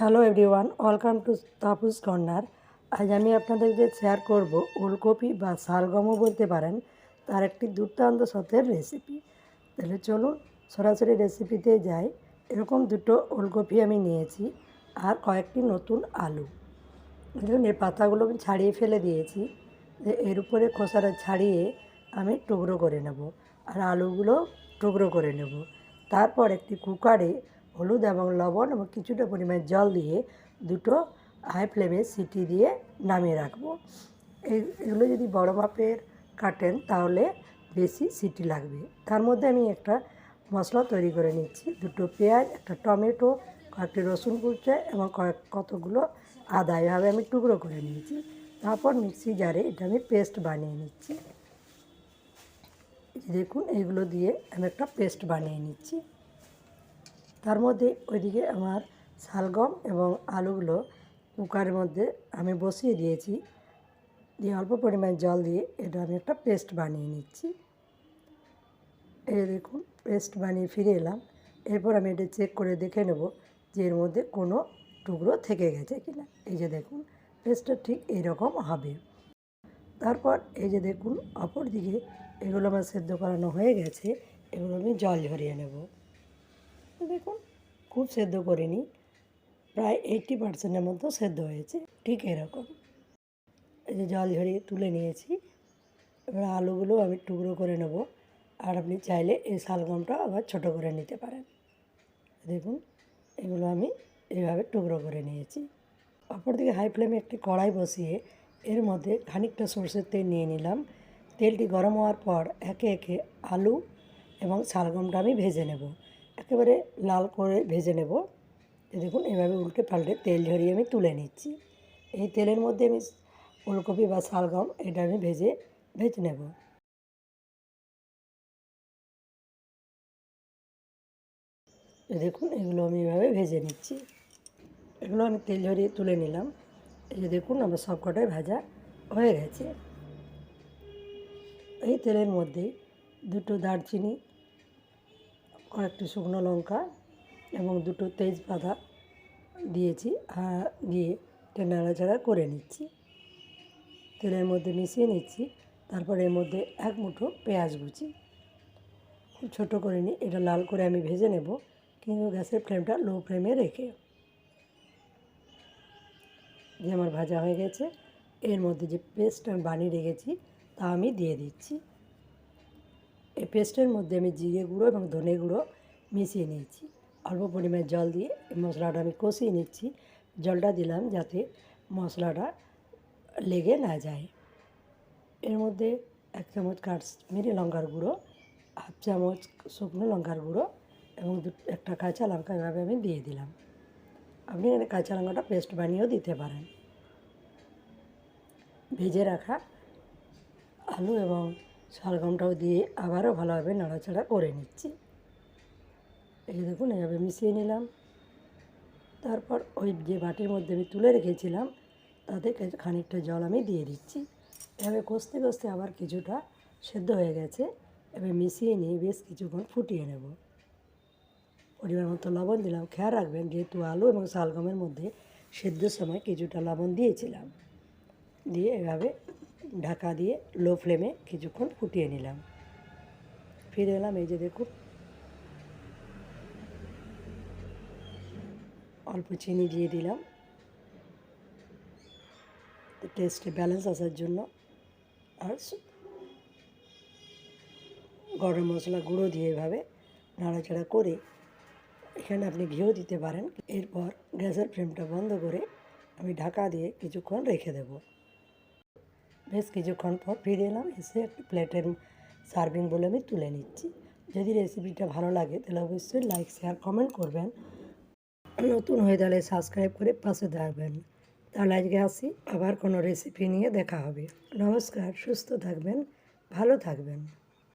Hello everyone, welcome to Tapus corner. আজ আমি আপনাদের যে শেয়ার করব, ওলকপি বা শালগমও বলতে পারেন, তার একটি দুর্দান্ত সতের রেসিপি তাহলে চলুন সরাসরি রেসিপিতে যাই। এরকম দুটো ওলকপি আমি নিয়েছি আর কয়েকটি নতুন আলু। দেখুন, এর পাতাগুলো আমি ছাড়িয়ে ফেলে দিয়েছি। এর উপরে খোসাটা ছাড়িয়ে আমি টুকরো করে নেব। আর আলুগুলো টুকরো করে নেব। তারপর একটি কুকারে হলুদ এবং লবণ এবং কিছুটা পরিমাণ জল দিয়ে দুটো হাই ফ্লেমে সিটি দিয়ে নামিয়ে রাখব। এগুলো যদি বড় মাপের কাটেন তাহলে বেশি সিটি লাগবে। তার মধ্যে আমি একটা মশলা তৈরি করে নিচ্ছি। দুটো পেঁয়াজ, একটা টমেটো, কয়েকটি রসুন কুচে এবং কয়েক কতগুলো আদা। এভাবে আমি টুকরো করে নিয়েছি। তারপর মিক্সি জারে এটা আমি পেস্ট বানিয়ে নিচ্ছি। দেখুন, এইগুলো দিয়ে আমি একটা পেস্ট বানিয়ে নিচ্ছি। তার মধ্যে ওইদিকে আমার শালগম এবং আলুগুলো কুকারের মধ্যে আমি বসিয়ে দিয়েছি। দিয়ে অল্প পরিমাণ জল দিয়ে এটা আমি একটা পেস্ট বানিয়ে নিচ্ছি। এই দেখুন, পেস্ট বানিয়ে ফিরে এলাম। এরপর আমি এটা চেক করে দেখে নেব যে এর মধ্যে কোনো টুকরো থেকে গেছে কিনা। এই যে দেখুন, পেস্টটা ঠিক এইরকম হবে। তারপর এই যে দেখুন অপর দিকে এগুলো আমার সেদ্ধ করানো হয়ে গেছে, এগুলো আমি জল ঝরিয়ে নেব। দেখুন, খুব সেদ্ধ করিনি। প্রায় এইটটি পার্সেন্টের মতো সেদ্ধ হয়েছে, ঠিক এরকম। এই যে জল ঝরিয়ে তুলে নিয়েছি, এবার আলুগুলো আমি টুকরো করে নেব। আর আপনি চাইলে এই শালগমটা আবার ছোট করে নিতে পারেন। দেখুন, এগুলো আমি এইভাবে টুকরো করে নিয়েছি। অপরদিকে হাই ফ্লেমে একটি কড়াই বসিয়ে এর মধ্যে খানিকটা সর্ষের তেল নিয়ে নিলাম। তেলটি গরম হওয়ার পর একে একে আলু এবং শালগমটা আমি ভেজে নেব। একেবারে লাল করে ভেজে নেব। দেখুন, এভাবে উল্টে পাল্টে তেল ঝরিয়ে আমি তুলে নিচ্ছি। এই তেলের মধ্যে আমি ফুলকপি বা শালগম, এটা আমি ভেজে ভেজে নেব। দেখুন, এগুলো আমি এভাবে ভেজে নিচ্ছি। এগুলো আমি তেল ঝরিয়ে তুলে নিলাম। এই যে দেখুন, আমার সব কটাই ভাজা হয়ে গেছে। এই তেলের মধ্যে দুটো দারচিনি কয়েকটি শুকনো লঙ্কা এবং দুটো তেজপাতা দিয়েছি আর দিয়ে এটা নাড়াচাড়া করে নিচ্ছি। তেলের মধ্যে মিশিয়ে নিচ্ছি, তারপরে এর মধ্যে এক মুঠো পেঁয়াজ কুচি। খুব ছোটো করে নিই এটা লাল করে আমি ভেজে নেব, কিন্তু গ্যাসের ফ্লেমটা লো ফ্লেমে রেখে। যে আমার ভাজা হয়ে গেছে, এর মধ্যে যে পেস্ট আমি বানিয়ে রেখেছি তা আমি দিয়ে দিচ্ছি। পেস্টের মধ্যে আমি জিরে গুঁড়ো এবং ধনে গুঁড়ো মিশিয়ে নিয়েছি। অল্প পরিমাণে জল দিয়ে মশলাটা আমি কষিয়ে নিচ্ছি। জলটা দিলাম যাতে মশলাটা লেগে না যায়। এর মধ্যে এক চামচ কাশ্মীরি লঙ্কার গুঁড়ো, হাফ চামচ শুকনো লঙ্কার গুঁড়ো এবং একটা কাঁচা লঙ্কা এভাবে আমি দিয়ে দিলাম। আপনি এখানে কাঁচা লঙ্কাটা পেস্ট বানিয়েও দিতে পারেন। ভেজে রাখা আলু এবং শালগমটাও দিয়ে আবারও ভালোভাবে নাড়াচাড়া করে নিচ্ছি। এই দেখুন, এভাবে মিশিয়ে নিলাম। তারপর ওই যে বাটির মধ্যে আমি তুলে রেখেছিলাম, তাতে খানিকটা জল আমি দিয়ে দিচ্ছি। এভাবে কষতে কষতে আবার কিছুটা সেদ্ধ হয়ে গেছে। এবার মিশিয়ে নিয়ে বেশ কিছুক্ষণ ফুটিয়ে নেব। পরিমাণ মতো লবণ দিলাম। খেয়াল রাখবেন, যেহেতু আলু এবং শালগমের মধ্যে সেদ্ধর সময় কিছুটা লবণ দিয়েছিলাম। দিয়ে এভাবে ঢাকা দিয়ে লো ফ্লেমে কিছুক্ষণ ফুটিয়ে নিলাম। ফিরে এলাম এই যে দেখুন। অল্প চিনি দিয়ে দিলাম। টেস্টে ব্যালেন্স আসার জন্য। আর গরম মশলা গুঁড়ো দিয়ে এভাবে নাড়াচাড়া করে এখানে আপনি ঘিও দিতে পারেন। এরপর গ্যাসের ফ্লেমটা বন্ধ করে আমি ঢাকা দিয়ে কিছুক্ষণ রেখে দেবো। বেশ কিছুক্ষণ পর ফিরে এলাম, এসে একটি প্লেটের সার্ভিং বলে আমি তুলে নিচ্ছি। যদি রেসিপিটা ভালো লাগে তাহলে অবশ্যই লাইক শেয়ার কমেন্ট করবেন। নতুন হয়ে তাহলে সাবস্ক্রাইব করে পাশে থাকবেন। তাহলে আজকে আসি, আবার কোনো রেসিপি নিয়ে দেখা হবে। নমস্কার, সুস্থ থাকবেন, ভালো থাকবেন।